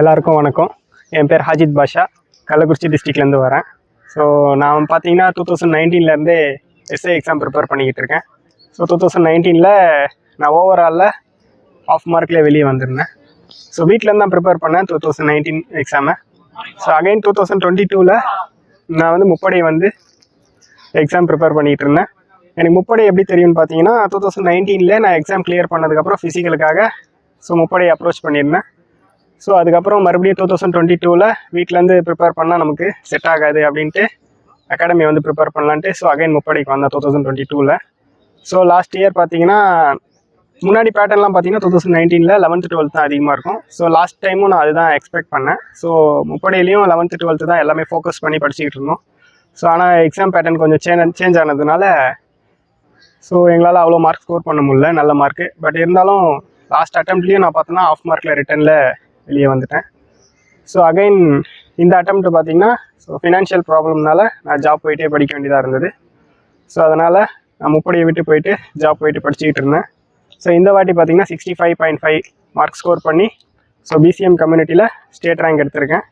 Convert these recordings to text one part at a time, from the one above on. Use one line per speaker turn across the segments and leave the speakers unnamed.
எல்லாருக்கும் வணக்கம். என் பேர் ஹாஜித் பாஷா. கள்ளக்குறிச்சி டிஸ்ட்ரிக்ட்லேருந்து வரேன். ஸோ நான் பார்த்தீங்கன்னா டூ தௌசண்ட் நைன்டீன்லேருந்தே எஸ்ஐ எக்ஸாம் ப்ரிப்பேர் பண்ணிக்கிட்டு இருக்கேன். ஸோ டூ தௌசண்ட் நைன்டீனில் நான் ஓவராலில் ஆஃப் மார்க்கில் வெளியே வந்திருந்தேன். ஸோ வீட்டிலேருந்து தான் ப்ரிப்பேர் பண்ணேன் டூ தௌசண்ட் நைன்டீன் எக்ஸாமை so again two thousand twenty டூவில் நான் வந்து முப்படை வந்து எக்ஸாம் ப்ரிப்பேர் பண்ணிகிட்டு இருந்தேன். எனக்கு முப்படை எப்படி தெரியும்னு பார்த்தீங்கன்னா டூ தௌசண்ட் நைன்டீனில் நான் எக்ஸாம் கிளியர் பண்ணதுக்கப்புறம் ஃபிசிக்கலுக்காக ஸோ முப்படை அப்ரோச் பண்ணியிருந்தேன். ஸோ அதுக்கப்புறம் மறுபடியும் டூ தௌசண்ட் டுவெண்ட்டி டூவில் வீட்டிலேருந்து ப்ரிப்பேர் பண்ணால் நமக்கு செட் ஆகாது அப்படின்ட்டு அகாடமி வந்து ப்ரிப்பேர் பண்ணலான்ட்டு ஸோ அகைன் முப்படைக்கு வந்தேன் டூ தௌசண்ட் டுவெண்ட்டி டூவில் ஸோ லாஸ்ட் இயர் பார்த்தீங்கன்னா முன்னாடி பேட்டர்ன்லாம் பார்த்தீங்கன்னா டூ தௌசண்ட் நைன்டீனில் லெவன்த்து டுவெல்த் தான் அதிகமாக இருக்கும். ஸோ லாஸ்ட் டைமும் நான் அதுதான் எக்ஸ்பெக்ட் பண்ணேன். ஸோ முப்படையிலையும் லெவன்த்து டுவெல்த்து தான் எல்லாமே ஃபோக்கஸ் பண்ணி படிச்சுக்கிட்டு இருந்தோம். ஸோ ஆனால் எக்ஸாம் பேட்டர்ன் கொஞ்சம் சேஞ்ச் சேஞ்ச் ஆனதுனால ஸோ எங்களால் அவ்வளோ மார்க் ஸ்கோர் பண்ண முடியல நல்ல மார்க்கு பட் இருந்தாலும் லாஸ்ட் அட்டம்ப்ட்லேயும் நான் பார்த்தோன்னா ஆஃப் மார்க்கில் ரிட்டனில் வெளியே வந்துட்டேன். ஸோ அகைன் இந்த அட்டம்ப்ட் பார்த்தீங்கன்னா ஸோ ஃபினான்ஷியல் ப்ராப்ளம்னால நான் ஜாப் போயிட்டே படிக்க வேண்டியதாக இருந்தது. ஸோ அதனால் நான் முப்படியை விட்டு போயிட்டு ஜாப் போயிட்டு படிச்சுக்கிட்டு இருந்தேன். ஸோ இந்த வாட்டி பார்த்தீங்கன்னா sixty five point five mark score பண்ணி ஸோ பிசிஎம் கம்யூனிட்டியில் ஸ்டேட் ரேங்க் எடுத்திருக்கேன்.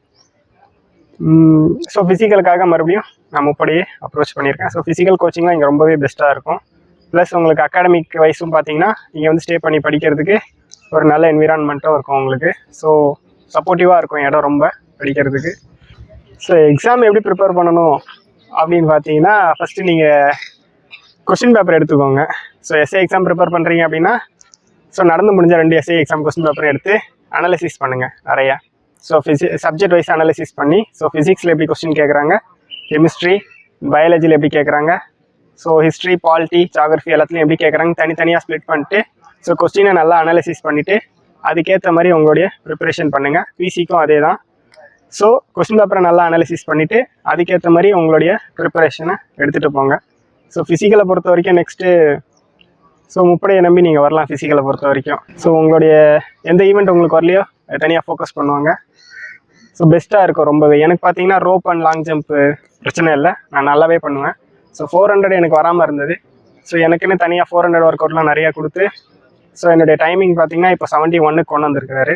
ஸோ ஃபிசிக்கலுக்காக மறுபடியும் நான் முப்படியே அப்ரோச் பண்ணியிருக்கேன். ஸோ ஃபிசிக்கல் கோச்சிங்லாம் இங்கே ரொம்பவே பெஸ்ட்டாக இருக்கும். ப்ளஸ் உங்களுக்கு அகாடமிக் வைஸும் பார்த்தீங்கன்னா நீங்கள் வந்து ஸ்டே பண்ணி படிக்கிறதுக்கு ஒரு நல்ல என்விரான்மெண்ட்டும் இருக்கும் உங்களுக்கு. ஸோ சப்போர்ட்டிவாக இருக்கும் இடம் ரொம்ப படிக்கிறதுக்கு. ஸோ எக்ஸாம் எப்படி ப்ரிப்பேர் பண்ணணும் அப்படின்னு பார்த்தீங்கன்னா ஃபஸ்ட்டு நீங்கள் கொஸ்டின் பேப்பர் எடுத்துக்கோங்க. ஸோ எஸ்ஏ எக்ஸாம் ப்ரிப்பேர் பண்ணுறீங்க அப்படின்னா ஸோ நடந்து முடிஞ்ச ரெண்டு எஸ்ஏ எக்ஸாம் கொஸ்டின் பேப்பர் எடுத்து அனாலிசிஸ் பண்ணுங்கள் நிறையா. ஸோ ஃபிசி சப்ஜெக்ட் வைஸ் அனாலிசிஸ் பண்ணி ஸோ ஃபிசிக்ஸில் எப்படி கொஸ்டின் கேட்குறாங்க கெமிஸ்ட்ரி பயாலஜியில் எப்படி கேட்குறாங்க ஸோ ஹிஸ்ட்ரி பாலிட்டி ஜாகிரஃபி எல்லாத்துலையும் எப்படி கேட்குறாங்க தனித்தனியாக ஸ்ப்ளிட் பண்ணிட்டு ஸோ கொஸ்டினை நல்லா அனாலிசிஸ் பண்ணிவிட்டு அதுக்கேற்ற மாதிரி உங்களுடைய ப்ரிப்பரேஷன் பண்ணுங்கள் பிசிக்கும் அதே தான் ஸோ கொஸ்டின் பேப்பரை நல்லா அனாலிசிஸ் பண்ணிவிட்டு அதுக்கேற்ற மாதிரி உங்களுடைய ப்ரிப்பரேஷனை எடுத்துகிட்டு போங்க. ஸோ ஃபிசிக்கலை பொறுத்த வரைக்கும் நெக்ஸ்ட்டு ஸோ முப்படையை நம்பி நீங்கள் வரலாம் ஃபிசிக்கலை பொறுத்த வரைக்கும். ஸோ உங்களுடைய எந்த ஈவெண்ட் உங்களுக்கு வரலையோ தனியாக ஃபோக்கஸ் பண்ணுவாங்க. ஸோ பெஸ்ட்டாக இருக்கும் ரொம்பவே. எனக்கு பார்த்தீங்கன்னா ரோப் அண்ட் லாங் ஜம்ப்பு பிரச்சனை இல்லை. நான் நல்லாவே பண்ணுவேன். ஸோ ஃபோர் ஹண்ட்ரட் எனக்கு வராமல் இருந்தது. ஸோ எனக்குன்னு தனியாக ஃபோர் ஹண்ட்ரட் ஒர்க் அவுட்லாம் நிறையா கொடுத்து ஸோ என்னுடைய டைமிங் பார்த்தீங்கன்னா இப்போ செவன்ட்டி ஒன்னுக்கு கொண்டு வந்திருக்காரு